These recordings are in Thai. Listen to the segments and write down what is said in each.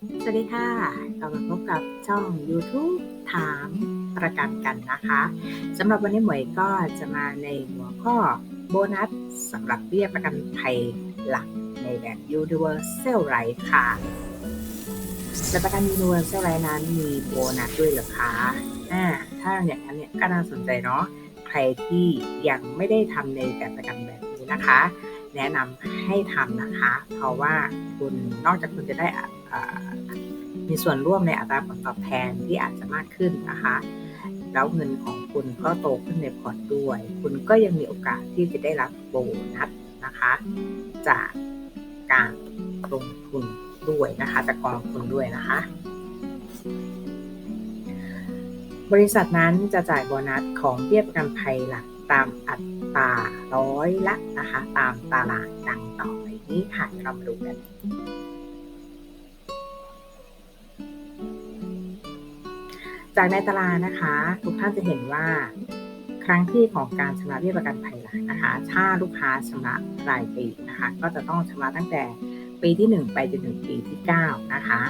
สวัสดีค่ะกลับมาพบกับช่อง YouTube ถามประกันกันนะคะสำหรับวันนี้หมวยก็จะมาในหัวข้อโบนัสสำหรับเบี้ยประกันภัยหลักในแบบ Universal Life ค่ะและประกัน Universal Life นั้นมีโบนัสด้วยหรือคะอ่าถ้าอย่างนั้นเนี่ยก็น่าสนใจเนาะใครที่ยังไม่ได้ทำในแบบประกันแบบนี้นะคะ แนะนำให้ทำนะคะ เพราะว่าคุณนอกจากคุณจะได้มีส่วนร่วมในอัตราผลตอบแทนที่อาจจะมากขึ้นนะคะ แล้วเงินของคุณก็โตขึ้นในพอร์ตด้วย คุณก็ยังมีโอกาสที่จะได้รับโบนัสนะคะ จากการลงทุนด้วยนะคะจากกองทุนด้วยนะคะ บริษัทนั้นจะจ่ายโบนัสของเบี้ยประกันภัยหลัก ตามอัตราร้อยละนะคะ ตามตารางดังต่อไปนี้ค่ะเรามาดูกันจากในตารางนะคะ ทุกท่านจะเห็นว่า ครั้งที่ของการชำระเบี้ยประกันภัยหลักนะคะ ถ้าลูกค้าชำระรายปีนะคะ ก็จะต้องชำระตั้งแต่ปีที่ 1 ไปจนถึงปีที่ 9 นะคะ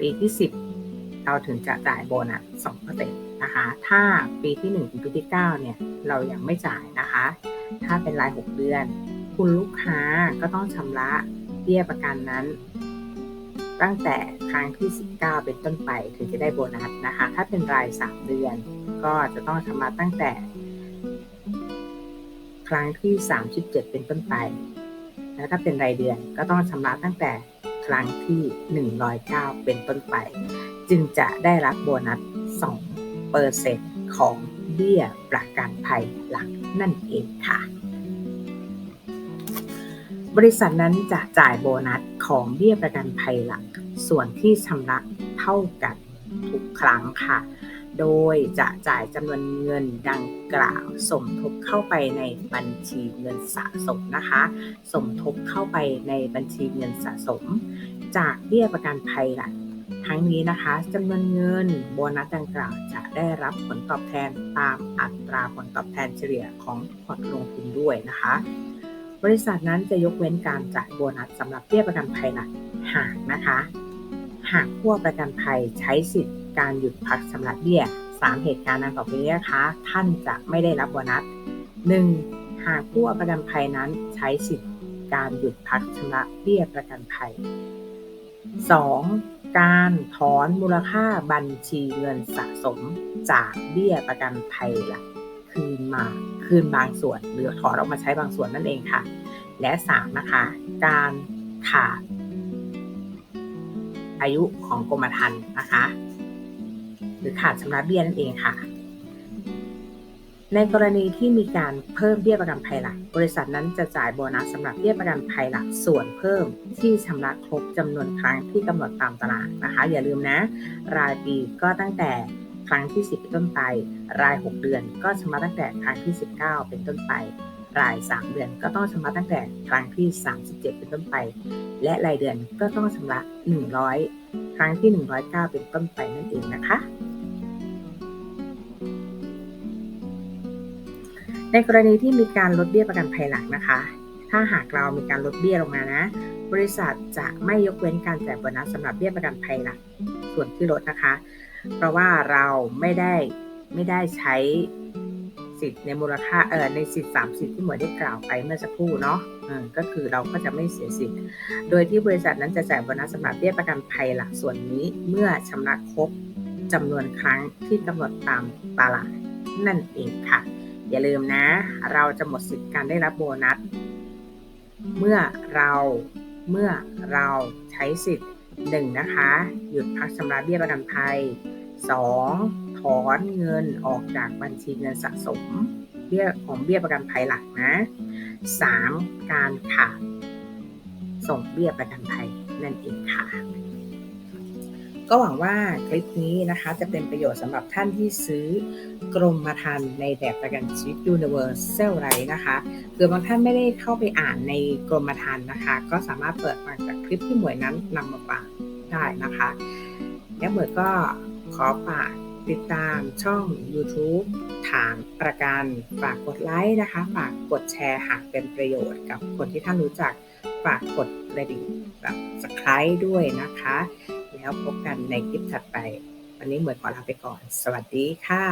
ปีที่ 10 เราถึงจะจ่ายโบนัส2% นะคะ ถ้าปีที่1ถึงปีที่9เนี่ยเรายังไม่จ่ายนะคะ ถ้าเป็นราย 6 เดือน คุณลูกค้าก็ต้องชำระเบี้ยประกันนั้น ตั้งแต่ครั้งที่ 19 เป็นต้นไปถึงจะได้โบนัสนะคะ ถ้าเป็นราย 3 เดือน ก็จะต้องชำระตั้งแต่ ครั้งที่ 37 เป็นต้นไปแล้วถ้าเป็นรายเดือนก็ต้องชำระตั้งแต่ครั้งที่ 109 เป็นต้นไป จึงจะได้รับโบนัส2 เปอร์เซ็นต์ของเบี้ยประกันภัยหลักนั่นเองค่ะ บริษัทนั้นจะจ่ายโบนัสของเบี้ยประกันภัยหลัก ส่วนที่ชำระเท่ากันทุกครั้งค่ะ โดยจะจ่ายจำนวนเงินดังกล่าวสมทบเข้าไปในบัญชีเงินสะสมนะคะ สมทบเข้าไปในบัญชีเงินสะสม จากเบี้ยประกันภัยหลัก ทั้งนี้นะคะจำนวนเงินโบนัสดังกล่าวจะได้รับผลตอบแทนตามอัตราผลตอบแทนเฉลี่ยของพอร์ตลงทุนด้วยนะคะ บริษัทนั้นจะยกเว้นการจ่ายโบนัสสำหรับเบี้ยประกันภัยหลักหากนะคะ หากผู้ประกันภัยใช้สิทธิ์การหยุดพักชำระเบี้ย 3 เหตุการณ์ดังต่อไปนี้นะคะ ท่านจะไม่ได้รับโบนัส 1. หากผู้ประกันภัยนั้นใช้สิทธิ์การหยุดพักชำระเบี้ยประกันภัย 2. การถอนมูลค่าบัญชีเงินสะสมจากเบี้ยประกันภัยหลักคืนมาคืนบางส่วน หรือถอนออกมาใช้บางส่วนนั่นเองค่ะ และ 3. นะคะการขาดอายุของกรมธรรม์นะคะ หรือขาดชำระเบี้ยนั่นเองค่ะ ในกรณีที่มีการเพิ่มเบี้ยประกันภัยหลัก บริษัทนั้นจะจ่ายโบนัสสำหรับเบี้ยประกันภัยหลักส่วนเพิ่มที่ชำระครบจำนวนครั้งที่กำหนดตามตารางนะคะ อย่าลืมนะ รายปีก็ตั้งแต่ครั้งที่ 10 เป็นต้นไป ราย 6 เดือนก็ชำระตั้งแต่ครั้งที่ 19 เป็นต้นไป ราย 3 เดือนก็ต้องชำระตั้งแต่ครั้งที่ 37 เป็นต้นไป และรายเดือนก็ต้องชำระ 100 ครั้งที่ 109 เป็นต้นไปนั่นเองนะคะ ในกรณีที่มีการลดเบี้ยประกันภัยหลักนะคะ ถ้าหากเรามีการลดเบี้ยลงมานะ บริษัทจะไม่ยกเว้นการจ่ายโบนัสสำหรับเบี้ยประกันภัยหลักส่วนที่ลดนะคะ เพราะว่าเราไม่ได้ไม่ได้ใช้สิทธิ์ในมูลค่าเออในสิทธิ์สามสิทธิ์ที่หมวยได้กล่าวไปเมื่อสักครู่เนาะก็คือเราก็จะไม่เสียสิทธิ์ โดยที่บริษัทนั้นจะจ่ายโบนัสสำหรับเบี้ยประกันภัยหลักส่วนนี้เมื่อชำระครบจำนวนครั้งที่กำหนดตามตารางนั่นเองค่ะ อย่าลืมนะ เราจะหมดสิทธิ์การได้รับโบนัส เมื่อเราเมื่อเราใช้สิทธิ์หนึ่งนะคะ หยุดพักชำระเบี้ยประกันภัย 2. ถอนเงินออกจากบัญชีเงินสะสมเบี้ยของเบี้ยประกันภัยหลักนะ 3. การขาดส่งเบี้ยประกันภัยนั่นเองค่ะ ก็หวังว่าคลิปนี้นะคะจะเป็นประโยชน์สำหรับท่านที่ซื้อกรมธรรม์ในแบบประกันชีวิต Universal ไรนะคะหรือบางท่านไม่ได้เข้าไปอ่านในกรมธรรม์นะคะ ก็สามารถเปิดฟังจากคลิปที่หมวยนั้นนำมาฝากได้นะคะและหมวยก็ขอฝากติดตามช่อง YouTube ถามประกันฝากกดไลค์นะคะ ฝากกดแชร์หากเป็นประโยชน์กับคนที่ท่านรู้จัก ฝากกดกระดิ่งแบบสไครต์ด้วยนะคะ แล้วพบกันในคลิปถัดไป วันนี้เหมือนขอลาไปก่อน สวัสดีค่ะ